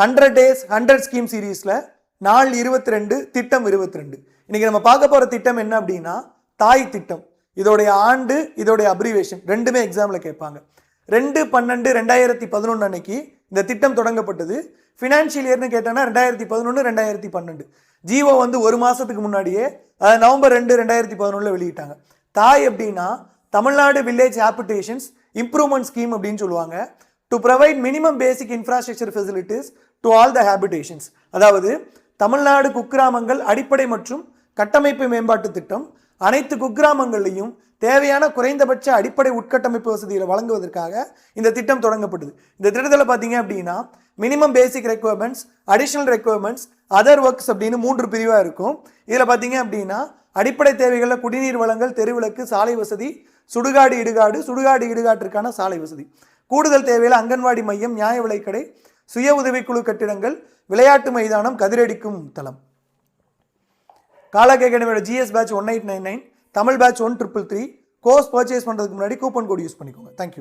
Hundred days hundred scheme சீரீஸில் நாள் இருபத்தி ரெண்டு திட்டம் இருபத்தி ரெண்டு இன்றைக்கி நம்ம பார்க்க போகிற திட்டம் என்ன அப்படின்னா தாய் திட்டம். இதோடைய ஆண்டு இதோடைய அப்ரிவேஷன் ரெண்டுமே எக்ஸாமில் கேட்பாங்க. ரெண்டு பன்னெண்டு ரெண்டாயிரத்தி பதினொன்று அன்னைக்கு இந்த திட்டம் தொடங்கப்பட்டது. ஃபினான்ஷியல் இயர்னு கேட்டோன்னா ரெண்டாயிரத்தி பதினொன்று ரெண்டாயிரத்தி பன்னெண்டு. ஜீவோ வந்து ஒரு மாதத்துக்கு முன்னாடியே நவம்பர் ரெண்டு ரெண்டாயிரத்தி பதினொன்றில் வெளியிட்டாங்க. தாய் அப்படின்னா Tamil Nadu village habitations improvement scheme அப்படின்னு சொல்லுவாங்க. To provide minimum basic infrastructure facilities to all the habitations அதாவது தமிழ்நாடு குக்கிராமங்கள் அடிப்படை மற்றும் கட்டமைப்பு மேம்பாட்டு திட்டம் அனைத்து குக்கிராமங்கள்லையும் தேவையான குறைந்தபட்ச அடிப்படை உட்கட்டமைப்பு வசதிகளை வழங்குவதற்காக இந்த திட்டம் தொடங்கப்பட்டது. இந்த திட்டத்தில் பார்த்தீங்க அப்படின்னா minimum basic requirements additional requirements other works அப்படின்னு மூன்று பிரிவாக இருக்கும். இதில் பார்த்தீங்க அப்படின்னா அடிப்படை தேவைகளில் குடிநீர் வளங்கள் தெருவிளக்கு சாலை வசதி சுடுகாடு இடுகாடு சுடுகாடு இடுகாட்டிற்கான சாலை வசதி. கூடுதல் தேவையில் அங்கன்வாடி மையம் நியாய விலைக்கடை சுய உதவிக்குழு கட்டிடங்கள் விளையாட்டு மைதானம் கதிரடிக்கும் தளம். காலக் அகாடமியோட GS batch one eight nine nine Tamil batch one triple three course purchase பண்ணுறதுக்கு முன்னாடி கூப்பன் கோட் யூஸ் பண்ணிக்கோங்க. Thank you